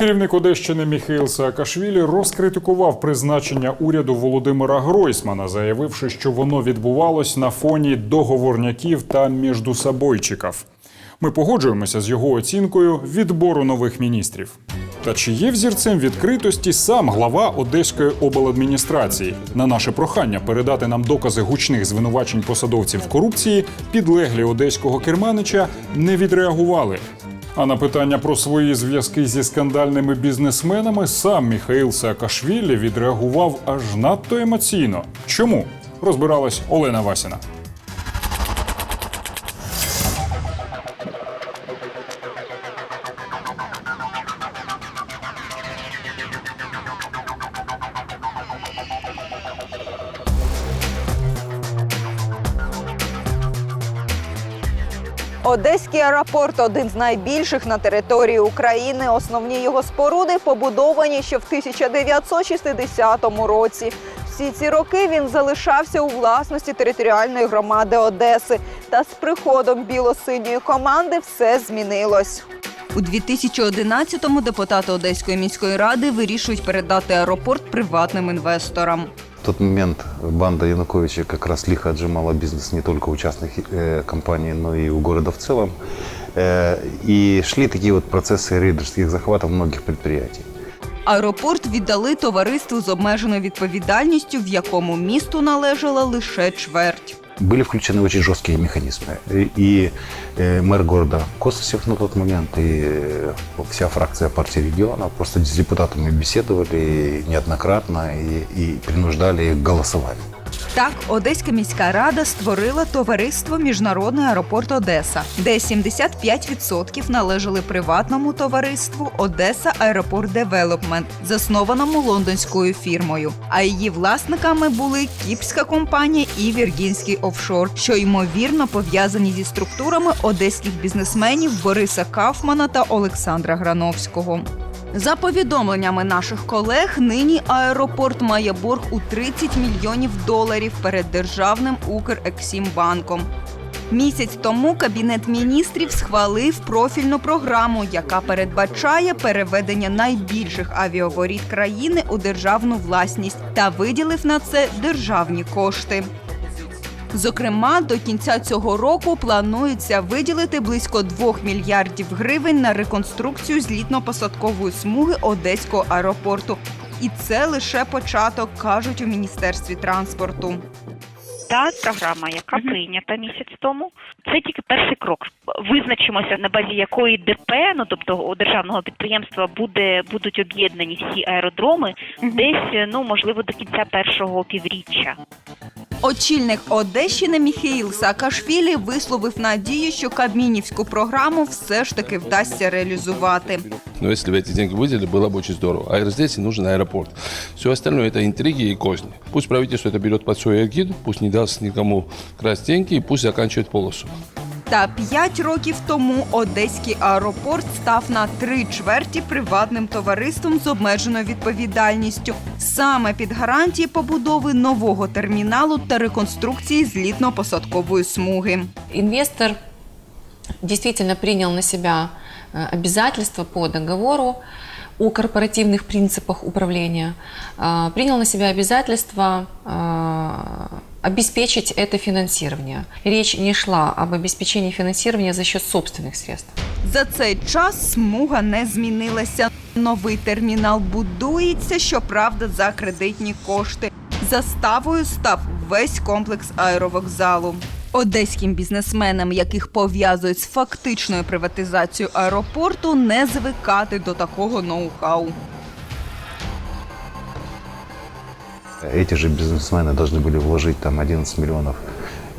Керівник Одещини Міхаїл Саакашвілі розкритикував призначення уряду Володимира Гройсмана, заявивши, що воно відбувалось на фоні договорняків та міждусобойчиків. Ми погоджуємося з його оцінкою відбору нових міністрів. Та чи є взірцем відкритості сам глава Одеської обладміністрації? На наше прохання передати нам докази гучних звинувачень посадовців в корупції підлеглі одеського керманича не відреагували. А на питання про свої зв'язки зі скандальними бізнесменами сам Міхаїл Саакашвілі відреагував аж надто емоційно. Чому? Розбиралась Олена Васіна. Одеський аеропорт один з найбільших на території України. Основні його споруди побудовані ще в 1960 році. Всі ці роки він залишався у власності територіальної громади Одеси. Та з приходом біло-синьої команди все змінилось. У 2011-му депутати Одеської міської ради вирішують передати аеропорт приватним інвесторам. В тот момент банда Януковича как раз лихо отжимала бизнес не только у частных э, компаний, но и у города в целом. Э, и шли такие вот процессы рейдерских захватов многих предприятий. Аеропорт віддали товариству з обмеженою відповідальністю, в якому місту належала лише чверть. Были включены очень жесткие механизмы. И, и э, мэр города Кососев на тот момент, и э, вся фракция партии регионов просто с депутатами беседовали неоднократно и, и принуждали их к голосованию. Так, Одеська міська рада створила товариство Міжнародний аеропорт Одеса, де 75% належали приватному товариству Одеса Аеропорт Девелопмент, заснованому лондонською фірмою. А її власниками були кіпська компанія і Віргінський офшор, що ймовірно пов'язані зі структурами одеських бізнесменів Бориса Кафмана та Олександра Грановського. За повідомленнями наших колег, нині аеропорт має борг у 30 мільйонів доларів перед державним Укрексімбанком. Місяць тому кабінет міністрів схвалив профільну програму, яка передбачає переведення найбільших авіаворіт країни у державну власність та виділив на це державні кошти. Зокрема, до кінця цього року планується виділити близько 2 мільярдів гривень на реконструкцію злітно-посадкової смуги Одеського аеропорту. І це лише початок, кажуть у міністерстві транспорту. Та програма, яка прийнята місяць тому, це тільки перший крок. Визначимося на базі якої ДП, ну тобто у державного підприємства, буде будуть об'єднані всі аеродроми, десь ну можливо до кінця першого півріччя. Очільник Одещини Міхеїл Саакашвілі висловив надію, що Кабмінівську програму все ж таки вдасться реалізувати. Но если бы эти деньги выделили, было бы очень здорово. А здесь и нужен аэропорт. Все остальное это интриги и козни. Пусть правительство это берет под свою эгиду, пусть не даст никому красть деньги и пусть заканчивает полосу. Та п'ять років тому Одеський аеропорт став на три чверті приватним товариством з обмеженою відповідальністю, саме під гарантії побудови нового терміналу та реконструкції злітно-посадкової смуги. Инвестор действительно принял на себя э, обязательства по договору о корпоративных принципах управления, э, принял на себя обязательства э, обеспечить это финансирование. Речь не шла об обеспечении финансирования за счет собственных средств. За цей час смуга не змінилася. Новий термінал будується, щоправда, за кредитні кошти. Заставою став весь комплекс аеровокзалу. Одеським бізнесменам, яких пов'язують з фактичною приватизацією аеропорту, не звикати до такого ноу-хау. Эти же бизнесмены должны были вложить там 11 миллионов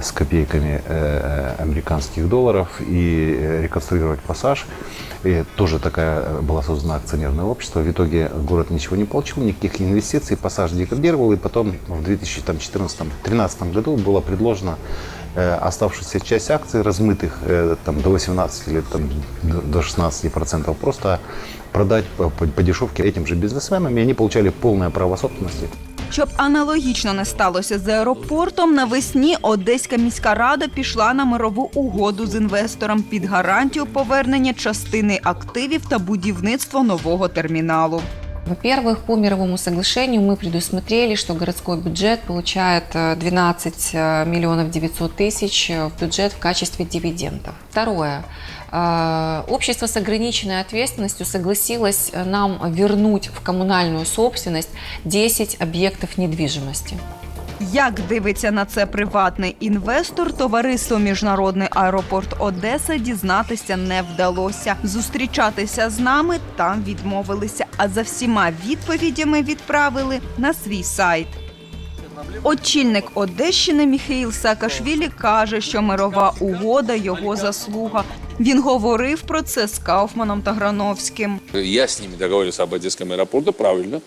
с копейками э, американских долларов и э, реконструировать пассаж. И тоже такая э, была создана акционерное общество. В итоге город ничего не получил, никаких инвестиций, пассаж деградировал. И потом в 2014-2013 году было предложено э, оставшуюся часть акций, размытых э, там, до 18 или там, до 16 процентов, просто продать по, по- по дешевке этим же бизнесменам, и они получали полное право собственности. Щоб аналогічно не сталося з аеропортом, навесні Одеська міська рада пішла на мирову угоду з інвестором під гарантію повернення частини активів та будівництво нового терміналу. Во-первых, по мировому соглашению мы предусмотрели, что городской бюджет получает э, 12 э, миллионов 900 тысяч э, в бюджет в качестве дивидендов. Второе. Э, Общество с ограниченной ответственностью согласилось э, нам вернуть в коммунальную собственность 10 объектов недвижимости. Як дивиться на це приватний інвестор, товариство Міжнародний аеропорт Одеса дізнатися не вдалося. Зустрічатися з нами там відмовилися, а за всіма відповідями відправили на свій сайт. Очільник Одещини Міхаїл Саакашвілі каже, що мирова угода його заслуга. Він говорив про це з Кауфманом та Грановським. Я с ними договорился об Одесском аэропорте, правильно,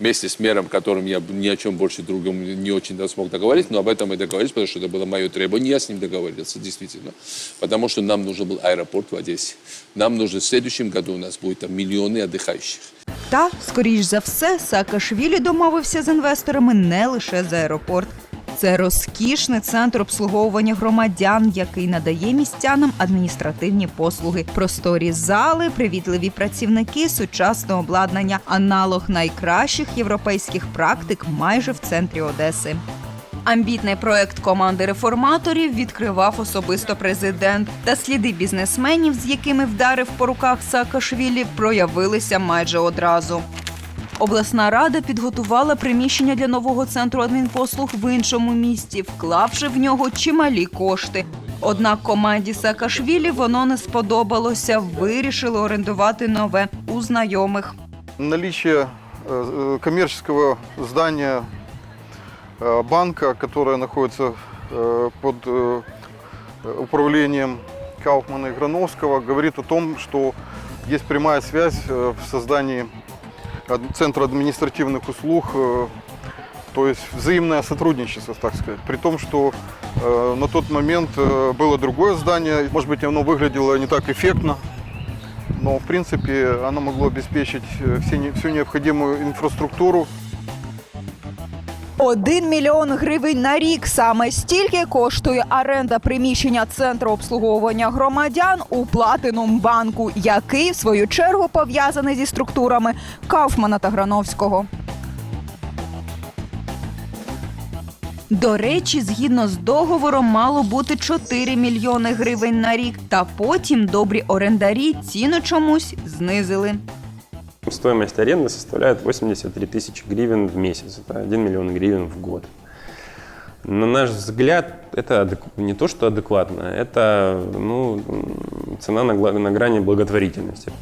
вместе с мером, которым я ни о чем больше другом не очень да смог договориться, но об этом мы договорились, потому что это было мое требование, я с ним договорился, действительно. Потому что нам нужен был аэропорт в Одессе. Нам нужно в следующем году у нас будет там миллионы отдыхающих. Та, скоріш за все, Саакашвілі домовився з інвесторами не лише за аеропорт. Це розкішний центр обслуговування громадян, який надає містянам адміністративні послуги, просторі зали, привітливі працівники, сучасне обладнання, аналог найкращих європейських практик майже в центрі Одеси. Амбітний проект команди реформаторів відкривав особисто президент. Та сліди бізнесменів, з якими вдарив по руках Саакашвілі, проявилися майже одразу. Обласна рада підготувала приміщення для нового центру адмінпослуг в іншому місті, вклавши в нього чималі кошти. Однак команді Саакашвілі воно не сподобалося. Вирішили орендувати нове у знайомих. Наличие э, э, коммерческого здания э, банка, которое находится э, под э, управлением Кауфмана и Грановского, говорит о том, что есть прямая связь э, в создании ад- Центра административных услуг, э, то есть взаимное сотрудничество, так сказать. При том, что э, на тот момент э, было другое здание, может быть, оно выглядело не так эффектно, но в принципе оно могло обеспечить э, все не- всю необходимую инфраструктуру Один мільйон гривень на рік саме стільки коштує оренда приміщення центру обслуговування громадян у Платинум банку, який в свою чергу пов'язаний зі структурами Кауфмана та Грановського. До речі, згідно з договором, мало бути 4 мільйони гривень на рік. Та потім добрі орендарі ціну чомусь знизили. Стоимость аренды составляет 83 тысячи гривен в месяц. Это 1 миллион гривен в год. На наш взгляд, это адек- не то, что адекватно, это ну, м, цена на, гла- на грани благотворительности.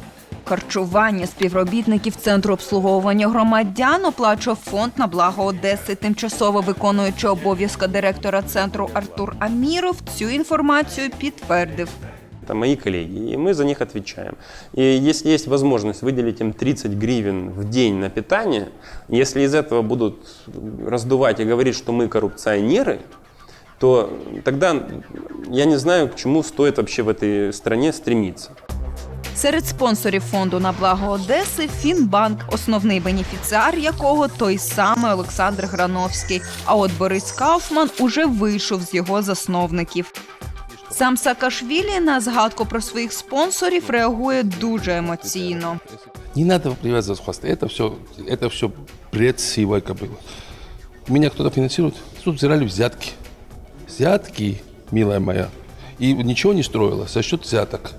Харчування співробітників центру обслуговування громадян оплачував фонд на благо Одеси. Тимчасово виконуючи обов'язки директора центру Артур Аміров цю інформацію підтвердив. Это мои коллеги, и мы за них отвечаем. И если есть возможность выделить им 30 гривен в день на питание, если из этого будут раздувать и говорить, что мы коррупционеры, то тогда я не знаю, к чему стоит вообще в этой стране стремиться. Серед спонсорів фонду на благо Одеси Фінбанк, основний бенефіціар якого той самий Олександр Грановський. А от Борис Кауфман уже вийшов з його засновників. Сам Саакашвілі на згадку про своїх спонсорів реагує дуже емоційно. Не надо привязываться к хвосты. Это все, это все бред сивой кобылы. Меня кто-то финансирует. Тут взирали взятки. Взятки, милая моя. И ничего не строилось за счет взяток.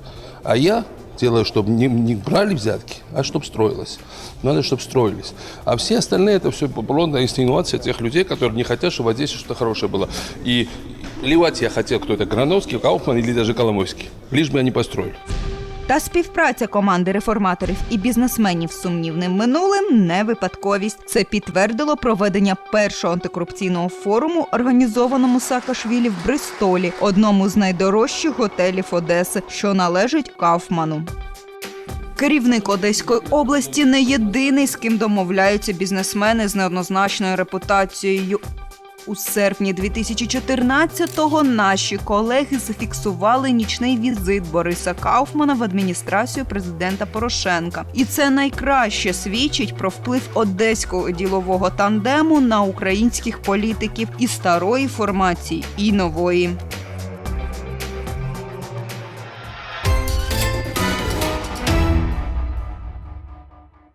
А я делаю, чтобы не, не брали взятки, а чтобы строилось. Надо, чтобы строились. А все остальные это все блонная инсинуация тех людей, которые не хотят, чтобы в Одессе что-то хорошее было. И ливать я хотел кто-то, Грановский, Кауфман или даже Коломойский. Лишь бы они построили. Та співпраця команди реформаторів і бізнесменів сумнівним минулим не випадковість. Це підтвердило проведення першого антикорупційного форуму, організованому Саакашвілі в Бристолі, одному з найдорожчих готелів Одеси, що належить Кауфману. Керівник Одеської області не єдиний, з ким домовляються бізнесмени з неоднозначною репутацією. У серпні 2014-го наші колеги зафіксували нічний візит Бориса Кауфмана в адміністрацію президента Порошенка, і це найкраще свідчить про вплив одеського ділового тандему на українських політиків і старої формації, і нової.